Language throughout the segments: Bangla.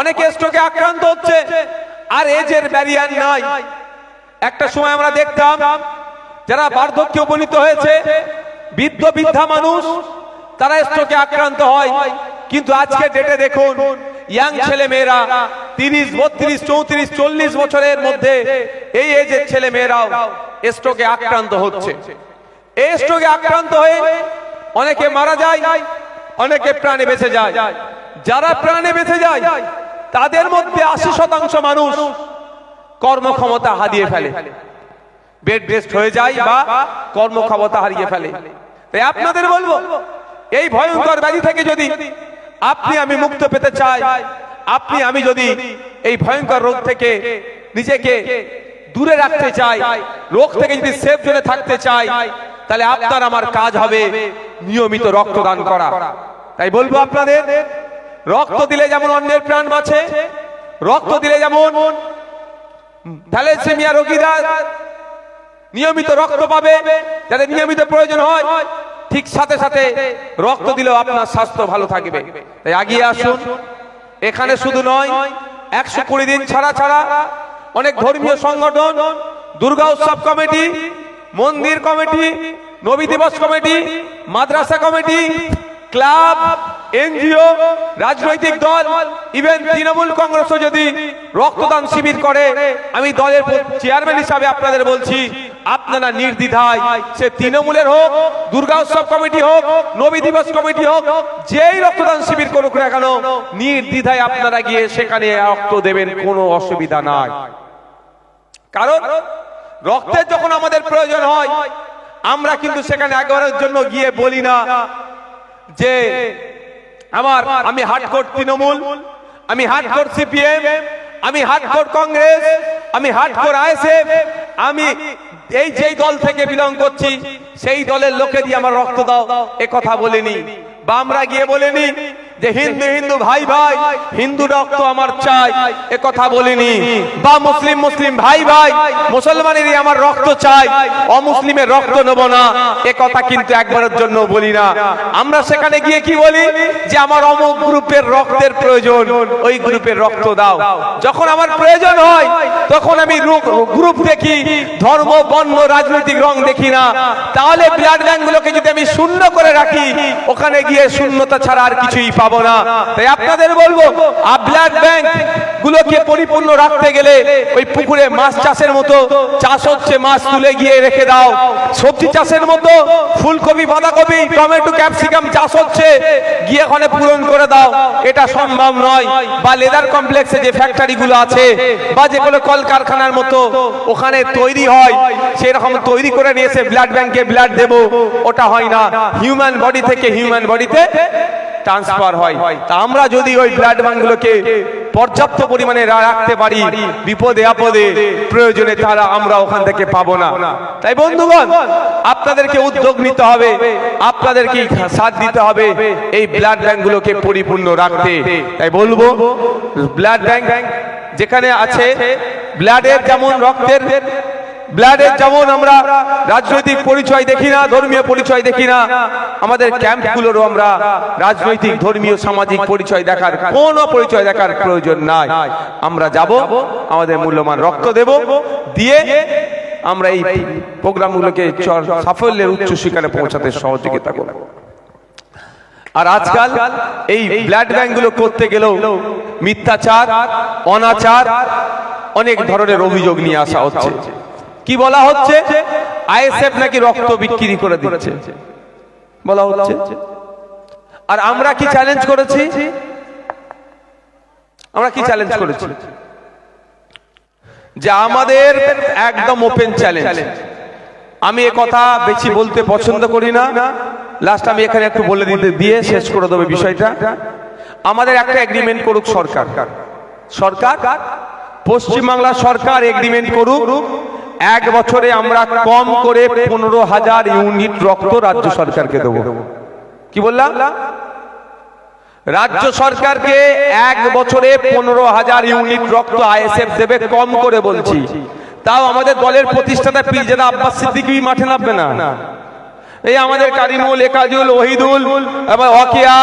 অনেকে স্ট্রোকে আক্রান্ত হচ্ছে। আর এজের ব্যারিয়ার নাই, একটা সময় আমরা দেখতাম যারা বার্ধক্য উপনীত হয়েছে, বৃদ্ধ বৃদ্ধা মানুষ, তারা স্ট্রোকে আক্রান্ত হয়। কিন্তু আজকে ডেটে দেখুন ইয়াং ছেলে মেয়েরা তিরিশ, বত্রিশ, চৌত্রিশ, চল্লিশ বছরের মধ্যে এই এজের ছেলে মেয়েরাও স্ট্রোকে আক্রান্ত হচ্ছে। এই স্ট্রোকে আক্রান্ত হয়ে অনেকে মারা যায়, অনেকে প্রাণে বেঁচে যায়। যারা প্রাণে বেঁচে যায়, তাদের মধ্যে আশি শতাংশ মানুষ কর্মক্ষমতা হারিয়ে ফেলে। বেড রেস্ট হয়ে যায় বা কর্মক্ষমতা হারিয়ে ফেলে। তাই আপনাদের বলব, এই ভয়ঙ্কর ব্যাধি থেকে যদি আপনি আমি মুক্ত পেতে চাই, আপনি আমি যদি এই ভয়ঙ্কর রোগ থেকে নিজেকে দূরে রাখতে চাই, রোগ থেকে যদি সেফ জোনে থাকতে চাই, তাহলে আপনার আমার কাজ হবে নিয়মিত রক্তদান করা। তাই বলব আপনাদের রক্ত দিলে যেমন অন্যের প্রাণ বাঁচে, রক্ত দিলে যেমন থ্যালেসেমিয়া রোগীরা নিয়মিত রক্ত পাবে, যাদের নিয়মিত প্রয়োজন হয়, ঠিক সাথে সাথে রক্ত দিলেও আপনার স্বাস্থ্য ভালো থাকবে। তাই আগিয়ে আসুন। এখানে শুধু নয়, একশো কুড়ি দিন ছাড়া ছাড়া অনেক ধর্মীয় সংগঠন, দুর্গা উৎসব কমিটি, মন্দির কমিটি, নবী দিবস কমিটি, মাদ্রাসা কমিটি, ক্লাব এনজিও, রাজনৈতিক দল ইভেন তৃণমূল কংগ্রেসও যদি রক্তদান শিবির করে, আমি দলের চেয়ারম্যান হিসাবে আপনাদের বলছি, আপনারা নির্দ্বিধায় সে তৃণমূলের হোক, দুর্গা উৎসব কমিটি হোক, নবী দিবস কমিটি হোক, যেই রক্তদান শিবির করুক না কেন, নির্দ্বিধায় আপনারা গিয়ে সেখানে রক্ত দেবেন, কোনো অসুবিধা নাই। কারণ, রক্তের যখন আমাদের প্রয়োজন হয়, আমরা কিন্তু সেখানে একবারের জন্য গিয়ে বলি না যে আমার, আমি হাটকোট তৃণমূল, আমি হাটকোট সিপিএম, আমি হাটকোট কংগ্রেস, আমি হাটকোট আইএসএফ, আমি এই যেই দল থেকে বিলং করছি, সেই দলের লোকে দিয়ে আমার রক্ত দাও, এ কথা বলিনি। বা আমরা গিয়ে বলিনি যে হিন্দু হিন্দু ভাই ভাই, হিন্দু রক্ত আমার চাই, এ কথা বলিনি। বা মুসলিম মুসলিম ভাই ভাই, মুসলমানেরই আমার রক্ত চাই, অমুসলিমের রক্ত নেব না, এ কথা কিন্তু একবারের জন্য বলি না। আমরা সেখানে গিয়ে কি বলি? যে আমার অমুক গ্রুপের রক্তের প্রয়োজন, ওই গ্রুপের রক্ত দাও। যখন আমার প্রয়োজন হয়, তখন আমি গ্রুপ দেখি, ধর্ম, বর্ণ, রাজনৈতিক রং দেখি না। তাহলে ব্লাড ব্যাংক গুলোকে যদি আমি শূন্য করে রাখি, ওখানে গিয়ে শূন্যতা ছাড়া আর কিছুই পাবো না। তাই আপনাদের বলব ব্লাড ব্যাংক গুলোকে পরিপূর্ণ রাখতে গেলে ওই পুকুরে মাছ চাষের মতো চাষ হচ্ছে, মাছ তুলে গিয়ে রেখে দাও। সবজি চাষের মতো ফুলকপি, বাঁধাকপি, টমেটো, ক্যাপসিকাম চাষ হচ্ছে, গিয়ে ওখানে পূরণ করে দাও। এটা সম্ভব নয়। বা লেদার কমপ্লেক্সে যে ফ্যাক্টরি গুলো আছে, বা যে কোনো কলকারখানার মতো ওখানে তৈরি হয়, সেরকম তৈরি করে নিয়ে এসে ব্লাড ব্যাংকে ব্লাড দেব। ওটা হয় না। হিউম্যান বডি থেকে হিউম্যান বডিতে ট্রান্সফার হয়। তা আমরা যদি ওই ব্লাড ব্যাংকগুলোকে পর্যাপ্ত পরিমাণে রাখতে পারি, বিপদে আপদে প্রয়োজনে তারা আমরা ওখান থেকে পাবো না। তাই বন্ধুগণ, আপনাদেরকে উদ্যোগ নিতে হবে, আপনাদেরকে সাথ দিতে হবে এই ব্লাড ব্যাংকগুলোকে পরিপূর্ণ রাখতে। তাই বলব ব্লাড ব্যাংক যেখানে আছে ব্লাডের যেমন রক্তের ব্লাডের যেমন আমরা রাজনৈতিক পরিচয় দেখি না, ধর্মীয় পরিচয় দেখি না, আমাদের ক্যাম্পগুলোরও আমরা রাজনৈতিক, ধর্মীয়, সামাজিক পরিচয় দেখার, কোনো পরিচয় দেখার প্রয়োজন নাই। আমরা যাব, আমাদের মূল্যবান রক্ত দেব, দিয়ে আমরা এই প্রোগ্রামগুলোকে সাফল্যের উচ্চ শিকারে পৌঁছাতে সহযোগিতা করব। আর আজকাল এই ব্লাড ব্যাংকগুলো করতে গেলেও মিথ্যাচার, অনাচার, অনেক ধরনের অভিযোগ নিয়ে আসা হচ্ছে। কি বলা হচ্ছে? আইএসএফ নাকি রক্ত বিক্রি করে দিচ্ছে? বলা হচ্ছে। আর আমরা কি চ্যালেঞ্জ করেছি? আমরা কি চ্যালেঞ্জ করেছি? যে আমাদের একদম ওপেন চ্যালেঞ্জ আমি এ কথা বেশি বলতে পছন্দ করি না। লাস্ট আমি এখানে একটু বলে দিতে দিয়ে শেষ করে দেবো বিষয়টা। আমাদের একটা এগ্রিমেন্ট করুক সরকার। সরকার। পশ্চিমবাংলা সরকার এগ্রিমেন্ট করুক। এক বছরে আমরা কম করে পনেরো হাজার ইউনিট রক্ত রাজ্য সরকারকে দেব। কি বললাম? রাজ্য সরকারকে এক বছরে পনেরো হাজার ইউনিট রক্ত আইএসএফ দেবে কম করে বলছি। তাও আমাদের দলের প্রতিষ্ঠাতা পীরজাদা আব্বাস সিদ্দিকি মাঠে নামবে না। এই আমাদের কারিমুল, একাজুল, ওহিদুল এবং অকিয়া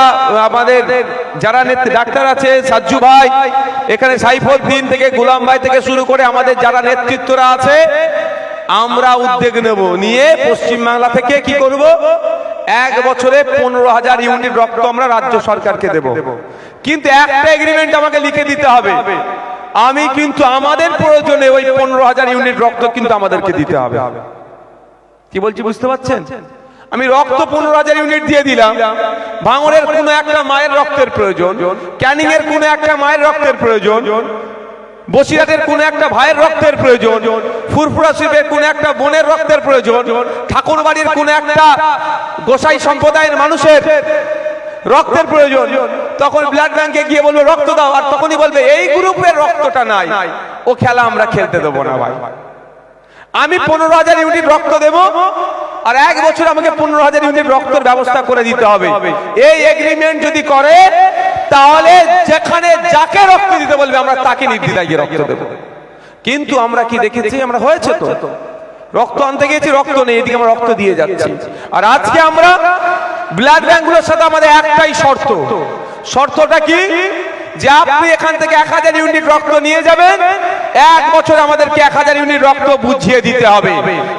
আমাদের যারা নেত্রী ডাক্তার আছে, সাজ্জু ভাই, এখানে সাইফুদ্দিন থেকে, গুলাম ভাই থেকে শুরু করে আমাদের যারা নেতৃত্বরা আছে, আমরা উদ্যোগ নেব নিয়ে পশ্চিমবাংলা থেকে কি করব? এক বছরে পনেরো হাজার ইউনিট রক্ত আমরা রাজ্য সরকারকে দেব। কিন্তু একটা এগ্রিমেন্ট আমাকে লিখে দিতে হবে। আমি কিন্তু আমাদের প্রয়োজনে ওই পনেরো হাজার ইউনিট রক্ত কিন্তু আমাদেরকে দিতে হবে। কি বলছি, বুঝতে পারছেন? আমি রক্ত পনেরো হাজার ইউনিট দিয়ে দিলাম। ভাঙরের কোনো একটা মায়ের রক্তের প্রয়োজন। ক্যানিং এর কোনো একটা মায়ের রক্তের প্রয়োজন। বসিরহাটের কোন একটা ভাইয়ের রক্তের প্রয়োজন। ফুরফুরা শিবের কোন একটা বোনের রক্তের প্রয়োজন। ঠাকুরবাড়ির কোন একটা গোসাই সম্প্রদায়ের মানুষের রক্তের প্রয়োজন। তখন ব্লাড ব্যাংকে গিয়ে বলবে রক্ত দাও। আর তখনই বলবে এই গ্রুপের রক্তটা নাই। ও খেলা আমরা খেলতে দেবো না ভাই। আমি পনেরো হাজার ইউনিট রক্ত দেব। আর এক বছর আমাকে পনেরো হাজার ইউনিট রক্তের ব্যবস্থা করে দিতে হবে। এই এগ্রিমেন্ট যদি করে তাহলে যেখানে যাকে রক্ত দিতে বলবে আমরা তাকে নির্দ্বিধায় গিয়ে রক্ত দেবো। কিন্তু আমরা কি দেখেছি? আমরা হয়েছে তো। রক্ত আনতে গেছি রক্ত নেই এদিকে আমরা রক্ত দিয়ে যাচ্ছি। আর আজকে আমরা ব্লাড ব্যাংকগুলোর সাথে আমাদের একটাই শর্ত। শর্তটা কি? যে আপনি এখান থেকে এক হাজার ইউনিট রক্ত নিয়ে যাবেন, এক বছর আমাদেরকে এক হাজার ইউনিট রক্ত বুঝিয়ে দিতে হবে।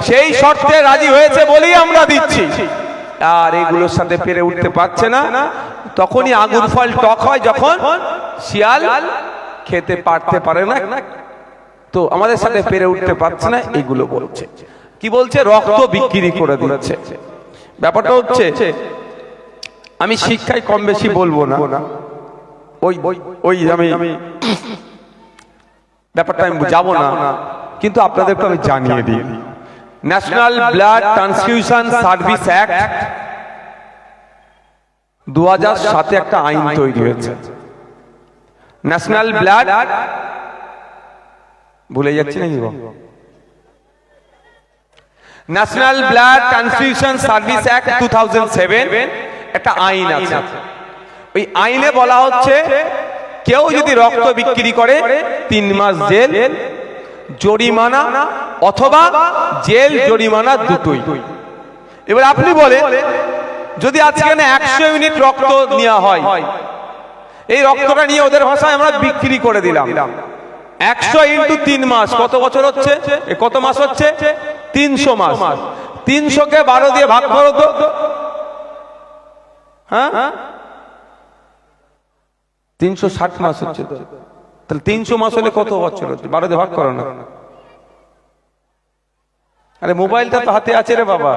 সেই শর্তে রাজি হয়েছে বলেই আমরা দিচ্ছি। আর এগুলোর সাথে পেরে উঠতে পারছে না। তখনই আগুন ফল টক হয় যখন শিয়াল খেতে পারতে পারে না। তো আমাদের সাথে পেরে উঠতে পারছে না, এগুলো বলছে। কি বলছে? রক্ত বিক্রি করে দিচ্ছে। ব্যাপারটা হচ্ছে, আমি শিক্ষায় কম বেশি বলব না। ওই ওই আমি ব্যাপারটা আমি যাব না, কিন্তু আপনাদেরকে আমি জানিয়ে দিই। National blood transfusion service act দু হাজার সাতে একটা আইন তৈরি হয়েছে। ন্যাশনাল ব্লাড ভুলে যাচ্ছি? National blood transfusion service act two একটা আইন আছে। ওই আইনে বলা হচ্ছে কেউ যদি রক্ত বিক্রি করে তিন মাস জেল জরিমানা অথবা জেল জরিমানা দুটোই। এবার আপনি বলে যদি আজকে একশো ইউনিট রক্ত নেওয়া হয় এই রক্তটা নিয়ে ওদের ভাষায় আমরা বিক্রি করে দিলাম। একশো ইন্টু তিন মাস কত বছর হচ্ছে? কত মাস হচ্ছে? তিনশো মাস। তিনশো কে বারো দিয়ে ভাগ করো তো। হ্যাঁ? তিনশো ষাট মাস হচ্ছে তাহলে তিনশো মাস হলে কত বছর হচ্ছে? বারো দিয়ে ভাগ করো না। আরে মোবাইলটা তো হাতে আছে রে বাবা।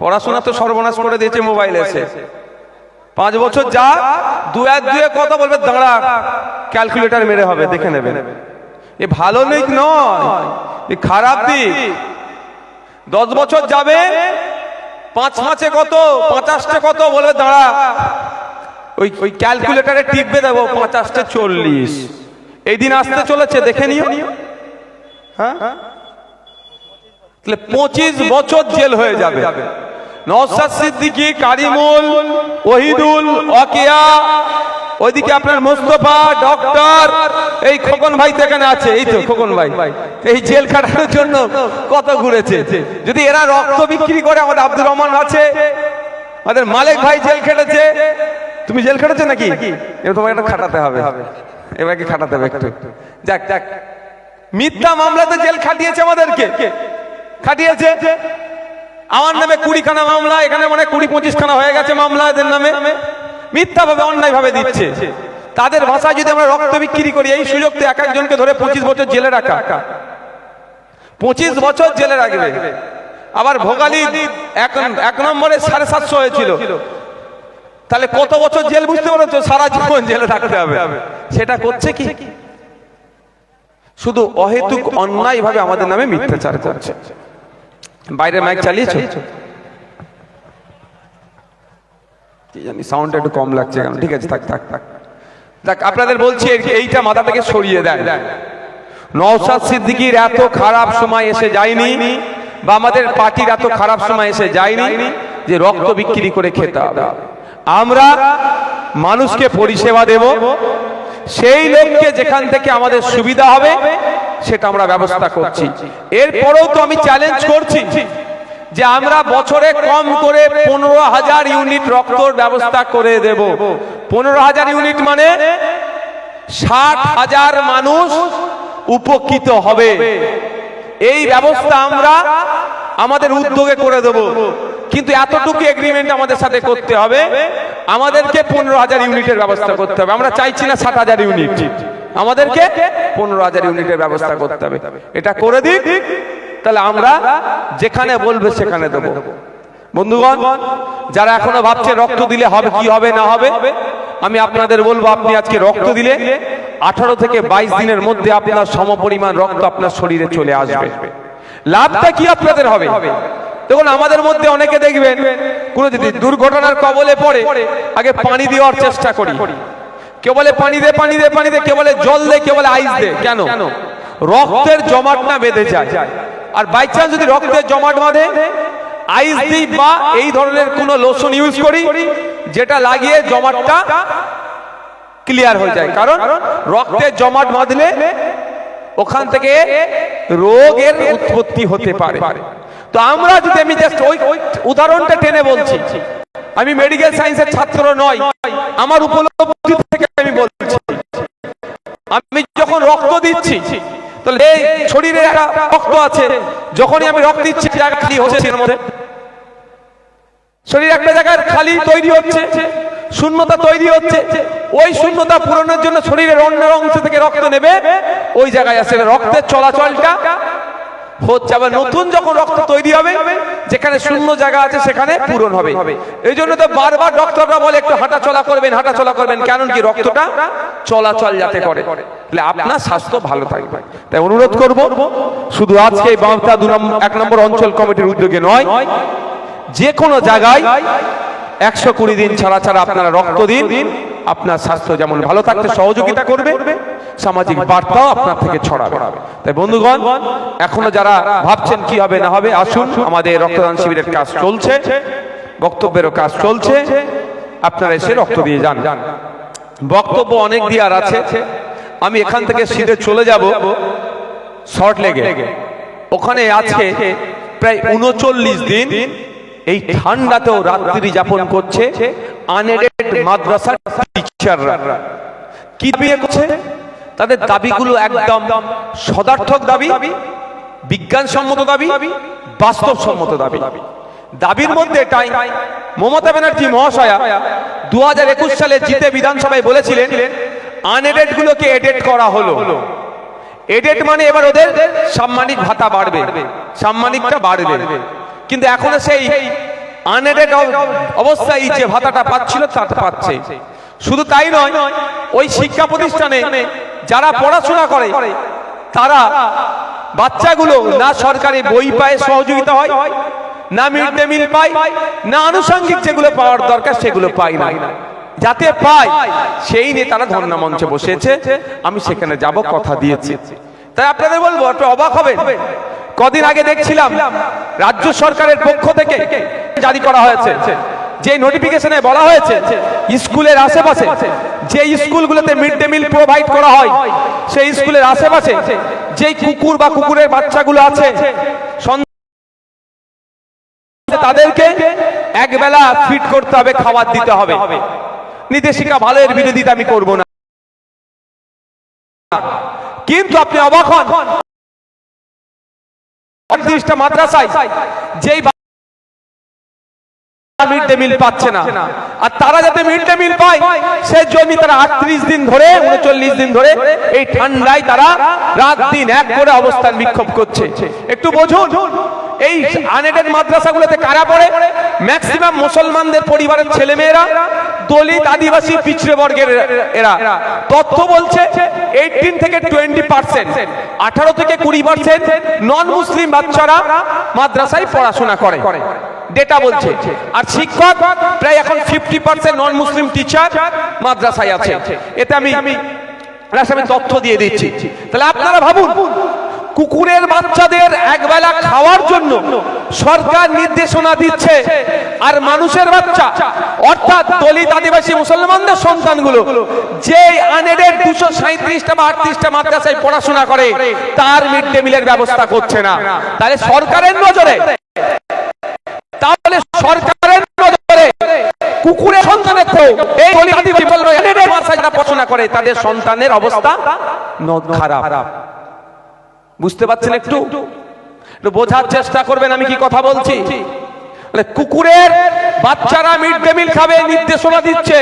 পড়াশোনা তো সর্বনাশ করে দিয়েছে মোবাইল এসে। পাঁচ বছর যা, দু এক দুয়ে কত বলবে, দাঁড়া, ক্যালকুলেটর মেরে হবে, দেখে নেবে। এ ভালো দিক নয়, এ খারাপ দিক। দশ বছর যাবে, পাঁচ মাসে কত পঞ্চাশটা কত, বলবে, দাঁড়া ওই ওই ক্যালকুলেটারে টিপবে দেবো পঞ্চাশটা চল্লিশ। এই দিন আসতে চলেছে, দেখে নিও। হ্যাঁ? তাহলে পঁচিশ বছর জেল হয়ে যাবে। নওসাদ সিদ্দিকী, কারিমুল, ওহিদুল অকিয়া ওইদিকে আপনার মোস্তফা, ডক্টর, এই খোকন ভাই তো এখানে আছে, এই তো খোকন ভাই। এই জেল কাটানোর জন্য কত ঘুরেছে? যদি এরা রক্ত বিক্রি করে, আমাদের আব্দুর রহমান আছে, আমাদের মালিক ভাই জেল খেটেছে তুমি জেল খেটেছো নাকি? এবার তোমাকে একটা খাটাতে হবে। এবার কি খাটাতে হবে একটু। যাক যাক। মিথ্যা মামলাতে জেল খাটিয়েছে আমাদেরকে। খাটিয়েছে? আমার নামে কুড়িখানা মামলা এখানে মানে কুড়ি পঁচিশ খানা হয়ে গেছে মামলা এদের নামে। মিথ্যা ভাবে অন্যায় ভাবে দিচ্ছে। তাদের ভাষায় যদি আমরা রক্ত বিক্রি করি এই সুযোগ তো এক একজনকে ধরে পঁচিশ বছর জেলে রাখা। পঁচিশ বছর জেলে রাখবে। আবার ভোগালী এক নম্বরে সাড়ে সাতশো হয়েছিল। তাহলে কত বছর জেল বুঝতে পারছ? সারা জীবন জেলে থাকতে হবে। সেটা করছে কি? শুধু অহেতুক অন্যায় ভাবে আমাদের নামে মিথ্যাচার করছে। বাইরে মাইক চালিয়েছো? কি জানি সাউন্ড একটু কম লাগছে কেন? ঠিক আছে থাক থাক থাক। দেখ আপনাদের বলছি এই- এইটা মাথা থেকে সরিয়ে দেন। নওশাদ সিদ্দিকির এত খারাপ সময় এসে যায়নি বা আমাদের পার্টির এত খারাপ সময় এসে যায়নি যে রক্ত বিক্রি করে খেতে হবে। আমরা মানুষকে পরিষেবা দেব। সেই লোককে যেখান থেকে আমাদের সুবিধা হবে, সেটা আমরা ব্যবস্থা করছি। এরপরেও তো আমি চ্যালেঞ্জ করছি যে আমরা বছরে কম করে পনেরো হাজার ইউনিট রক্তর ব্যবস্থা করে দেব। পনেরো হাজার ইউনিট মানে ষাট হাজার মানুষ উপকৃত হবে। এই ব্যবস্থা আমরা আমাদের উদ্যোগে করে দেব। কিন্তু এতটুকু এগ্রিমেন্ট আমাদের সাথে করতে হবে। আমাদেরকে পনেরো হাজার ইউনিটের ব্যবস্থা করতে হবে। আমরা চাইছি না ষাট হাজার ইউনিট। আমাদেরকে পনেরো হাজার ইউনিটের ব্যবস্থা করতে হবে। এটা করে দিক, তাহলে আমরা যেখানে বলবে সেখানে দেবো। বন্ধুগণ, যারা এখনও ভাবছে রক্ত দিলে হবে কি হবে না হবে, আমি আপনাদের বলব, আপনি আজকে রক্ত দিলে আঠারো থেকে বাইশ দিনের মধ্যে আপনার সমপরিমাণ রক্ত আপনার শরীরে চলে আসবে। লাভটা কি আপনাদের হবে? দেখুন, আমাদের মধ্যে অনেকে দেখবেন, কোনো যদি দুর্ঘটনার কবলে পড়ে, আগে পানি দেওয়ার চেষ্টা করি। কেউ বলে পানি দে পানি দে পানি দে কেউ বলে জল দে কেউ বলে আইস দে, কেন? রক্তের জমাট না বেঁধে যায়। আর বাই চান্স যদি রক্তের জমাট বাঁধে, আইস দিই বা এই ধরনের কোন লোশন ইউজ করি, যেটা লাগিয়ে জমাটটা ক্লিয়ার হয়ে যায়। কারণ রক্তের জমাট বাঁধলে ওখান থেকে রোগের উৎপত্তি হতে পারে। তো আমরা যদি আমি জাস্ট ওই উদাহরণটা টেনে বলছি, আমি মেডিকেল সায়েন্সের ছাত্র নয় আমার উপলব্ধি থেকে আমি বলছি। আমি যখন রক্ত দিচ্ছি এই শরীরে একটা রক্ত আছে, যখনই আমি রক্ত দিচ্ছি, জায়গা খালি হচ্ছে এর মধ্যে শরীর একটা জায়গায় খালি তৈরি হচ্ছে, শূন্যতা তৈরি হচ্ছে, ওই শূন্যতা পূরণের জন্য শরীরের অন্য অংশ থেকে রক্ত নেবে, ওই জায়গায় আসলে রক্তের চলাচলটা হচ্ছে আবার নতুন যখন রক্ত তৈরি হবে যেখানে শূন্য জায়গা আছে সেখানে পূরণ হবে। এই জন্য তো বারবার ডক্টররা বলে একটু হাঁটা চলা করবেন হাঁটা চলা করবেন কারণ কি রক্তটা চলাচল যাতে করে। তাহলে আপনার স্বাস্থ্য ভালো থাকবে। তাই অনুরোধ করব শুধু আজকে বামতা দু এক নম্বর অঞ্চল কমিটির উদ্যোগে নয় যে কোনো জায়গায় একশো কুড়ি দিন ছাড়া ছাড়া আপনারা রক্ত দিন। আপনার স্বাস্থ্য যেমন ভালো থাকতে সহযোগিতা করবে সামাজিক বার্তাও আপনার থেকে ছড়াবে। তাই বন্ধুগণ এখনও যারা ভাবছেন কি হবে না হবে আসুন আমাদের রক্তদান শিবিরের কাজ চলছে বক্তব্যেরও কাজ চলছে আপনারা এসে রক্ত দিয়ে যান। বক্তব্য অনেক দিয়ার আছে আমি এখান থেকে সিধে চলে যাব শর্ট লেগে ওখানে আছে প্রায় উনচল্লিশ দিন এই ঠান্ডাতেও রাত্রি যাপন করছে। আনএডেড মাদ্রাসার টিচাররা কি দাবি করছে? তাদের দাবিগুলো একদম সদার্থক দাবি, বিজ্ঞানসম্মত দাবি, বাস্তবসম্মত দাবি। দাবির মধ্যে এটাই, মমতা ব্যানার্জি মহাশয়া দু হাজার একুশ সালে জিতে বিধানসভায় বলেছিলেন আনএডেড গুলোকে এডেড করা হলো। এডেড মানে এবার ওদের সাম্মানিক ভাতা বাড়বে, সাম্মানিকটা বাড়বে। কিন্তু এখনও সেই আনএডেড অবস্থায় যে ভাতাটা পাচ্ছিল তা পাচ্ছে। শুধু তাই নয় ওই শিক্ষা প্রতিষ্ঠানে যারা পড়াশোনা করে তারা বাচ্চাগুলো না সরকারি বই পায় সহযোগিতা হয় না মিড ডে মিল পায় না আনুষঙ্গিক যেগুলো পাওয়ার দরকার সেগুলো পায় না। যাতে পায় সেই নিয়ে তারা ধর্ণা মঞ্চে বসেছে আমি সেখানে যাব কথা দিয়েছি। তাই আপনাদের বলব একটু অবাক হবেন। কদিন আগে দেখছিলাম রাজ্য সরকারের পক্ষ থেকে জারি করা হয়েছে। যে নোটিফিকেশনে বলা হয়েছে, স্কুলের আশেপাশে যে স্কুলগুলোতে মিড ডে মিল প্রোভাইড করা হয়, সেই স্কুলের আশেপাশে যেই কুকুর বা কুকুরের বাচ্চাগুলো আছে তাদেরকে একবেলা ফিট করতে হবে, খাবার দিতে হবে। নির্দেশিকা ভালো এর বিরোধিতা আমি করব না। কিন্তু আপনি অবাক হন অত্রিশটা মাদ্রাসায় যেই মিড ডে মিল পাচ্ছে না। আর তারা যাতে মিড ডে মিল পায় সেই জন্য তারা আটত্রিশ দিন ধরে, উনচল্লিশ দিন ধরে এই তারা অবস্থান বিক্ষোভ করছে। একটু বোঝুন, এই আনএডেড মাদ্রাসাগুলোতে কারা পড়ে? ম্যাক্সিমাম মুসলমানদের পরিবারের ছেলেমেয়েরা, দলিত আদিবাসী পিছড়ে বর্গের এরা। তথ্য বলছে থেকে পার্সেন্ট আঠারো থেকে কুড়ি পার্সেন্ট নন মুসলিম বাচ্চারা মাদ্রাসায় পড়াশোনা করে। ডেটা বলছে। আর শিক্ষক প্রায় এখন fifty percent non Muslim teacher মাদ্রাসায় আছে। এতে আমি আমি তথ্য দিয়ে দিচ্ছি। তাহলে আপনারা ভাবুন কুকুরের বাচ্চাদের একবেলা খাওয়ার জন্য সরকার নির্দেশনা দিচ্ছে। আর মানুষের বাচ্চা অর্থাৎ দলিত আদিবাসী মুসলমানদের সন্তানগুলো যে আনএডেড দুশো সাঁত্রিশটা বা আটত্রিশটা মাদ্রাসায় পড়াশোনা করে তার মিড ডে মিলের ব্যবস্থা করছে না। তাহলে সরকারের নজরে তাহলে সরকারের নজরে কুকুরের সন্তানের তো এই বলি আদিবাসী এদের ভাষায় যারা পড়াশোনা করে তাদের সন্তানের অবস্থা খারাপ। বুঝতে পারছেন একটু? একটু বোঝার চেষ্টা করবেন আমি কি কথা বলছি? মানে কুকুরের বাচ্চারা মিড ডে মিল খাবে নির্দেশনা দিচ্ছে।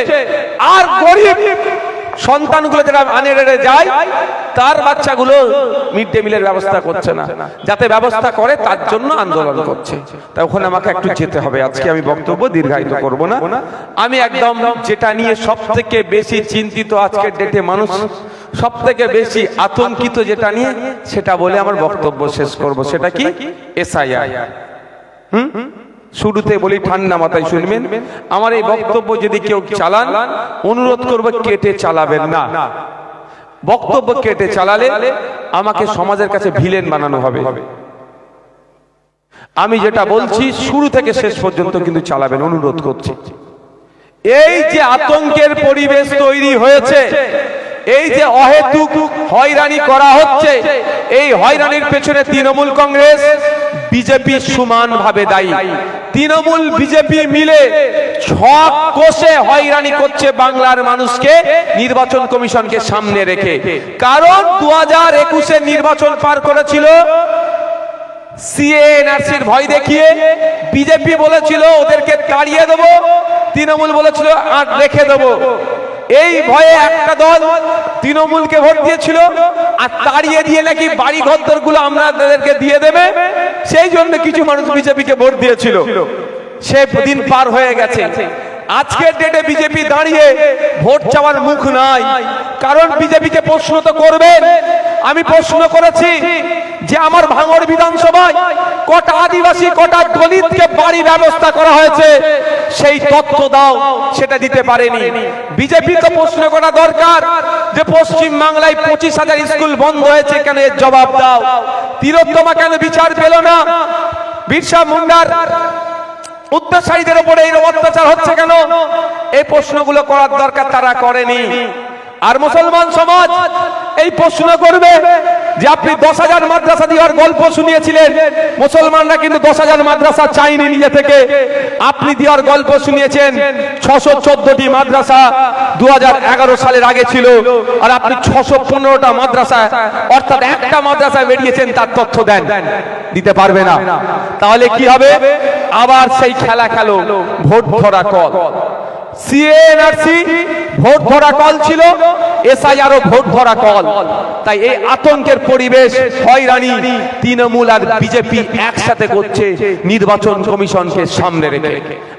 আর গরিব সন্তানগুলো যারা আনেড়ে যায় তার বাচ্চাগুলো মিড ডে মিলের ব্যবস্থা করছে না। যাতে ব্যবস্থা করে তার জন্য আন্দোলন করছে। তাই ওখানে আমাকে একটু যেতে হবে। আজকে আমি বক্তব্য দীর্ঘায়িত করব না। আমি একদম যেটা নিয়ে সব থেকে বেশি চিন্তিত আজকের ডেটে মানুষ সব থেকে বেশি আতঙ্কিত যেটা নিয়ে সেটা বলে আমার বক্তব্য শেষ করব। সেটা কি? এসআইআর হুম? শুরুতে বলি, ঠান্ডা মাথায় শুনবেন। আমার এই বক্তব্য যদি কেউ চালান, অনুরোধ করব, কেটে চালাবেন না। বক্তব্য কেটে চালালে আমাকে সমাজের কাছে ভিলেন বানানো হবে। আমি যেটা বলছি, শুরু থেকে শেষ পর্যন্ত কিন্তু চালাবেন, অনুরোধ করছি। এই যে আতঙ্কের পরিবেশ তৈরি হয়েছে, এই যে অহেতুক হয়রানি করা হচ্ছে, এই হয়রানির পেছনে তৃণমূল কংগ্রেস বিজেপি সমান ভাবে দায়ী। তৃণমূল বিজেপি মিলে ছক কষে হয়রানি করছে বাংলার মানুষকে, নির্বাচন কমিশনকে সামনে রেখে। কারণ দু হাজার একুশে নির্বাচন পার করেছিল সিএনআরসির ভয় দেখিয়ে। বিজেপি বলেছিল, ওদেরকে তাড়িয়ে দেবো। তৃণমূল বলেছিল, আর রেখে দেবো। এই ভয়ে একটা দল তৃণমূলকে ভোট দিয়েছিল, আর তাড়িয়ে দিয়ে নাকি বাড়ি ঘরগুলো আমরা তাদেরকে দিয়ে দেবে। সেই জন্য কিছু মানুষ বিজেপিকে ভোট দিয়েছিল। সে দিন পার হয়ে গেছে। আজকের ডেটে বিজেপি দাঁড়িয়ে ভোট চাওয়ার মুখ নাই। কারণ বিজেপিকে প্রশ্ন তো করবেন। আমি প্রশ্ন করেছি যে আমার ভাঙড় বিধানসভায় কটা আদিবাসী, কটা দলিতকে বাড়ি ব্যবস্থা করা হয়েছে, সেই তথ্য দাও, সেটা দিতে পারেনি। বিজেপি তো প্রশ্ন করা দরকার যে পশ্চিম বাংলায় পঁচিশ হাজার স্কুল বন্ধ হয়েছে কেন? এর জবাব দাও। তিলোত্তমা কেন বিচার পেল না? বিরসা মুন্ডার উত্তরসারীদের উপরে এই অত্যাচার হচ্ছে কেন? এই প্রশ্নগুলো করার দরকার তারা করেনি। আর মুসলমান সমাজ এই প্রশ্ন করবে যে আপনি দশ হাজার মাদ্রাসা দেওয়ার গল্প শুনিয়েছিলেন, মুসলমানরা কিন্তু দশ হাজার মাদ্রাসা চাইনি নিজে থেকে। আপনি দেওয়ার গল্প শুনিয়েছেন, ছশো চোদ্দটি মাদ্রাসা দু হাজার এগারো সালের আগে ছিল, আর আপনি ছশো পনেরোটা মাদ্রাসা, অর্থাৎ একটা মাদ্রাসা বেরিয়েছেন, তার তথ্য দেন। দিতে পারবে না। তাহলে কি হবে? আবার সেই খেলা খেলো, ভোট ধরা কল। সিএনআরসি ভোট ধরা কল ছিল এসআইআরও ভোট ধরা কল। তাই এই আতঙ্কের পরিবেশ হয়রানি তৃণমূল আর বিজেপি একসাথে করছে নির্বাচন কমিশনকে সামনে রেখে।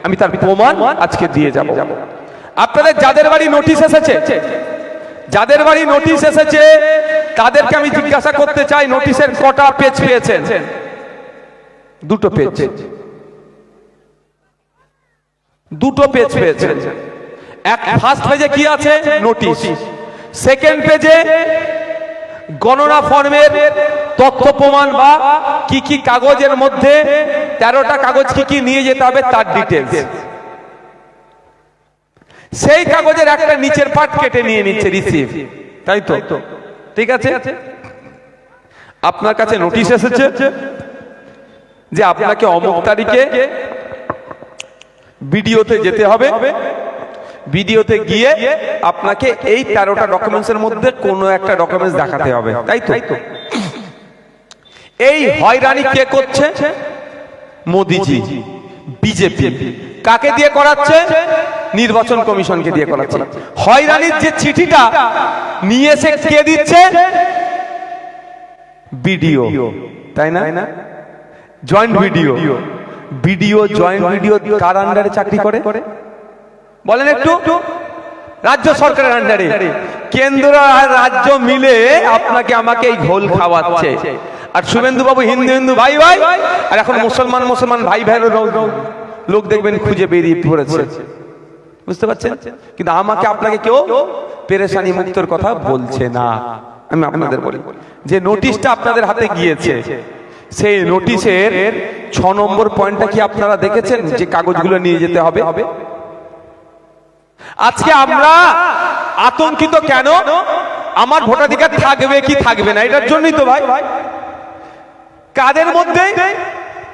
আমি তার প্রমাণ আজকে দিয়ে যাব। আপনাদের যাদের বাড়ি নোটিশ এসেছে, যাদের বাড়ি নোটিশ এসেছে, তাদেরকে আমি জিজ্ঞাসা করতে চাই, নোটিশের কটা পেজ পেয়েছেন? দুটো পেজ দুটো পেজ পেয়েছেন এক ফার্স্ট পেজে কি আছে? নোটিশ সেকেন্ড পেজে গণনা ফর্মের তথ্য প্রমাণ বা কি কি কাগজের মধ্যে তেরোটা কাগজ কি কি নিয়ে যেতে হবে তার ডিটেলস সেই কাগজের একটা নিচের পার্ট কেটে নিয়ে নিচ্ছে রিসিভ তাই তো? ঠিক আছে? আপনার কাছে নোটিশ এসেছে যে আপনাকে অমুক তারিখে ভিডিওতে যেতে হবে। ভিডিওতে গিয়ে আপনাকে এই তেরোটা ডকুমেন্টসের মধ্যে কোনো একটা ডকুমেন্টস দেখাতে হবে। তাই তো? এই হয়রানি কে করছে? মোদিজি। বিজেপি। কাকে দিয়ে করাচ্ছে? নির্বাচন কমিশনকে দিয়ে করাচ্ছে। হয়রানির যে চিঠিটা নিয়ে এসে কে দিচ্ছে? ভিডিও তাই না? Joint video video joint video কার আন্ডারে চাকরি করে? বলেন একটু। রাজ্য সরকারের আন্ডারে কেন্দ্র আর রাজ্য মিলে আপনাকে আমাকে এই ঘোল খাওয়াচ্ছে। আর শুভেন্দু বাবু হিন্দু হিন্দু ভাই ভাই। আর এখন মুসলমান মুসলমান ভাই ভাইয়ের লোক দেখবেন খুঁজে বেরিয়ে পড়েছে। বুঝতে পারছেন? কিন্তু আমাকে আপনাকে কেউ পেরেশানি মুক্তর কথা বলছে না। আমি আপনাদের বলি। যে নোটিশটা আপনাদের হাতে গিয়েছে। সেই নোটিশের ছ নম্বর পয়েন্টটা কি আপনারা দেখেছেন? যে কাগজগুলো নিয়ে যেতে হবে। আজকে আমরা আতঙ্কিত কেন? আমার ভোটাধিকার থাকবে কি থাকবে না? এটার জন্যই তো ভাই। কাদের মধ্যে?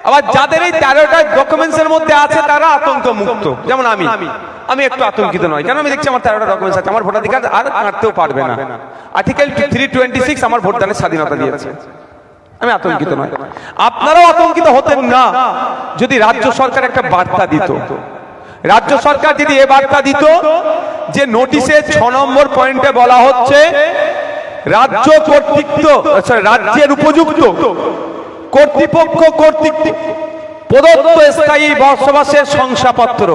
আবার যাদের এই তেরোটা ডকুমেন্টস এর মধ্যে আছে তারা আতঙ্ক মুক্ত যেমন আমি। আমি। একটু আতঙ্কিত নয় কেন আমি দেখছি আমার তেরোটা ডকুমেন্টস আছে? আমার ভোটাধিকার আর কাটতেও পারবে না। আর্টিকেল থ্রি টোয়েন্টি সিক্স আমার ভোটদানের স্বাধীনতা দিয়েছে। আমি আতঙ্কিত নয়। আপনারাও আতঙ্কিত হতেন না যদি রাজ্য সরকার একটা বার্তা দিত। রাজ্য সরকার যদি এ বার্তা দিত যে নোটিশে ছ নম্বর পয়েন্টে বলা হচ্ছে রাজ্য কর্তৃত্ব রাজ্যের উপযুক্ত কর্তৃপক্ষ কর্তৃক প্রদত্ত স্থায়ী বসবাসের শংসাপত্র।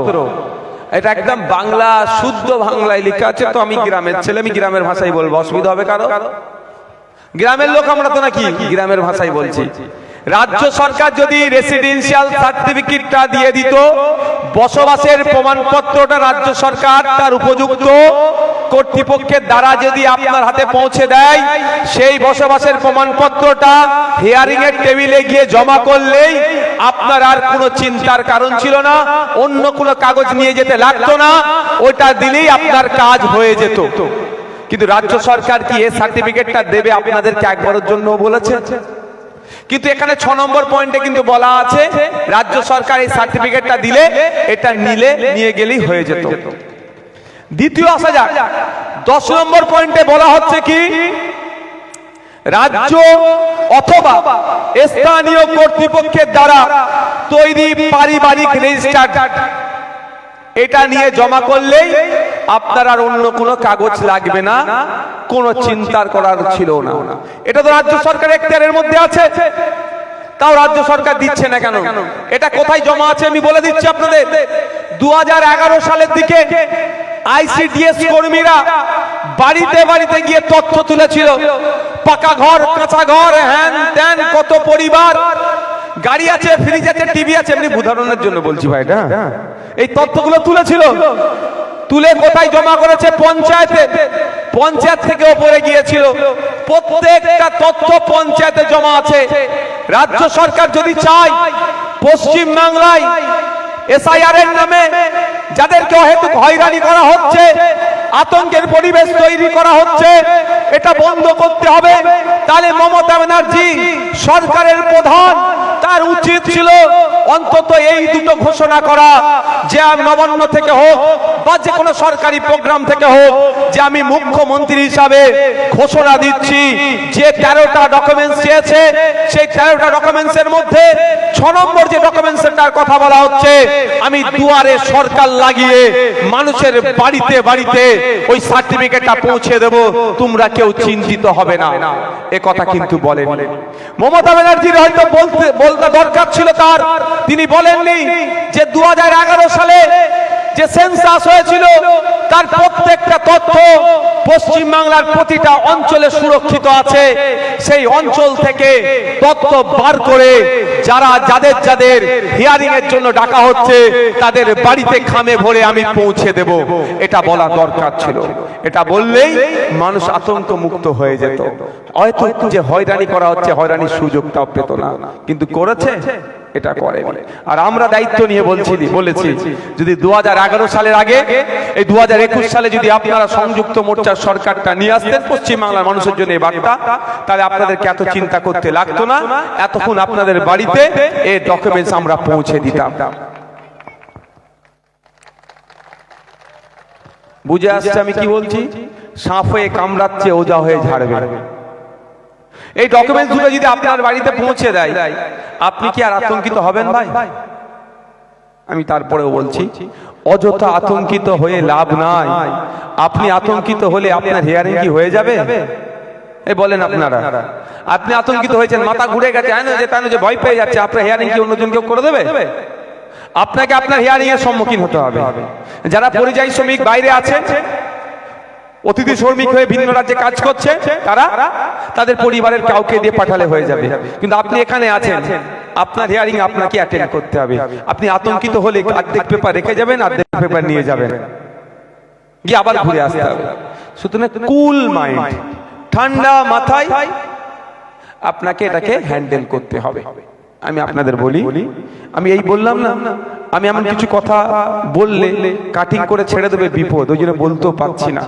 এটা একদম বাংলা শুদ্ধ বাংলায় লেখা আছে তো আমি গ্রামের ছেলে আমি গ্রামের ভাষায় বলব। অসুবিধা হবে কারও কারও? গ্রামের লোক আমরা তো নাকি? গ্রামের ভাষায় বলছি। রাজ্য সরকার যদি রেসিডেন্সিয়াল সার্টিফিকেটটা দিয়ে দিত, বসবাসের প্রমাণপত্রটা রাজ্য সরকার তার উপযুক্ত, কর্তৃপক্ষের দ্বারা যদি আপনার হাতে পৌঁছে দেয়, সেই বসবাসের প্রমাণপত্রটা হিয়ারিং এর টেবিলে গিয়ে জমা করলেই আপনার আর কোনো চিন্তার কারণ ছিল না, অন্য কোনো কাগজ নিয়ে যেতে লাগতো না, ওটা দিলেই আপনার কাজ হয়ে যেত। কিন্তু রাজ্য সরকার কি এই সার্টিফিকেটটা দেবে আপনাদেরকে একবারের জন্য বলেছে? কিন্তু এখানে ছ নম্বর পয়েন্টে কিন্তু বলা আছে, রাজ্য সরকার এই সার্টিফিকেটটা দিলে এটা নিলে নিয়ে গেলেই হয়ে যেত। দ্বিতীয় আসা যাক। দশ নম্বর পয়েন্টে বলা হচ্ছে কি, রাজ্য অথবা স্থানীয় কর্তৃপক্ষের দ্বারা তৈরি পারিবারিক রেজিস্টার এটা নিয়ে জমা করলেই আপনার আর অন্য কোনো কাগজ লাগবে না কোনো চিন্তার করার ছিল না। এটা তো রাজ্য সরকার এখতিয়ারের মধ্যে আছে। তাও রাজ্য সরকার দিচ্ছে না কেন? এটা কোথায় জমা আছে আমি বলে দিচ্ছি আপনাদের। দু হাজার এগারো সালের দিকে আইসিডিএস কর্মীরা বাড়িতে বাড়িতে গিয়ে তথ্য তুলেছিল। পাকা ঘর কাঁচা ঘর হ্যান ত্যান কত পরিবার গাড়ি আছে ফ্রিজ আছে টিভি আছে, এমনি উদাহরণের জন্য বলছি ভাইটা এই তথ্যগুলো তুলেছিল। তুলে কোথায় জমা করেছে? পঞ্চায়েতে। পঞ্চায়েত থেকে ওপরে গিয়েছিল। প্রত্যেকটা তথ্য পঞ্চায়েতে জমা আছে। রাজ্য সরকার যদি চায়, পশ্চিম বাংলায় এসআইআর এর নামে যাদেরকে অহেতুক হয়রানি করা হচ্ছে, আতঙ্কের পরিবেশ তৈরি করা হচ্ছে, এটা বন্ধ করতে হবে। তাহলে মমতা ব্যানার্জি সরকারের প্রধান তার উচিত ছিল অন্তত এই দুটো ঘোষণা করা, যে আমি নবান্ন থেকে হোক বা যে কোনো সরকারি প্রোগ্রাম থেকে হোক, যে আমি মুখ্যমন্ত্রী হিসাবে ঘোষণা দিচ্ছি, যে তেরোটা ডকুমেন্টস চেয়েছে, সেই তেরোটা ডকুমেন্টস এর মধ্যে ছ নম্বর যে ডকুমেন্টস এর কথা বলা হচ্ছে, আমি দুয়ারে সরকার লাগিয়ে মানুষের বাড়িতে বাড়িতে ওই সার্টিফিকেটটা পৌঁছে দেব, তোমরা কেউ চিন্তিত হবে না। এ কথা কিন্তু বলেন। মমতা ব্যানার্জির হয়তো বলতে বলতে দরকার ছিল তার তিনি বলেননি যে দু সালে যে সেন্সাস হয়েছিল, তার প্রত্যেকটা তথ্য পশ্চিম বাংলার প্রতিটা অঞ্চলে সুরক্ষিত আছে। সেই অঞ্চল থেকে তথ্য বার করে যারা যাদের যাদের হিয়ারিং এর জন্য ডাকা হচ্ছে, তাদের বাড়িতে খামে ভরে আমি পৌঁছে দেব। এটা বলা দরকার ছিল। এটা বললেই মানুষ আতঙ্ক মুক্ত হয়ে যেত। হয়তো যে হয়রানি করা হচ্ছে, হয়রানির সুযোগটাও পেত না। কিন্তু করেছে? এটা করে আর আমরা দায়িত্ব নিয়ে বলছি বলেছি যদি দু সালের আগে এই দু সালে যদি আপনারা সংযুক্ত মোর্চার সরকারটা নিয়ে আসতেন পশ্চিম বাংলার মানুষের জন্য এই বার্তা তাহলে আপনাদেরকে এত চিন্তা করতে লাগতো না। এতক্ষণ আপনাদের বাড়িতে এই ডকুমেন্টস আমরা পৌঁছে দিতাম। বুঝে আসছে আমি কি বলছি? সাপ হয়ে কামড়াচ্ছে ওজা হয়ে ঝাড়বে। এই ডকুমেন্টসগুলো যদি আপনার বাড়িতে পৌঁছে দেয় আপনি কি আর আতঙ্কিত হবেন ভাই? আমি তারপরেও বলছি অযথা আতঙ্কিত হয়ে লাভ নাই। আপনি আতঙ্কিত হলে আপনার হেয়ারিং কি হয়ে যাবে? এই বলেন আপনারা। আপনি আতঙ্কিত হয়েছেন মাথা ঘুরে গেছে হ্যাঁ যে তাই যে ভয় পেয়ে যাচ্ছে আপনার হেয়ারিং কি অন্যজন কেউ করে দেবে? আপনাকে আপনার হিয়ারিং এর সম্মুখীন হতে হবে। যারা পরিযায়ী শ্রমিক বাইরে আছেন অতিথি শ্রমিক হয়ে ভিন্ন রাজ্যে কাজ করছে, তারা তাদের পরিবারের কাউকে দিয়ে পাঠালে হয়ে যাবে। কিন্তু আপনি এখানে আছেন, আপনার হিয়ারিং আপনাকে অ্যাটেন্ড করতে হবে। আপনি আতঙ্কিত হলে অর্ধেক পেপার রেখে যাবেন, অর্ধেক পেপার নিয়ে যাবেন। গিয়ে আবার ঘুরে আসতে হবে। সুতরাং কুল মাইন্ড ঠান্ডা মাথায় আপনাকে এটাকে হ্যান্ডেল করতে হবে। আমি আপনাদের বলি, আমি এই বললাম না, আমি এমন কিছু কথা বললে কাটিং করে ছেড়ে দেবে বিপদ, ওই জন্য বলতেও পারছি না।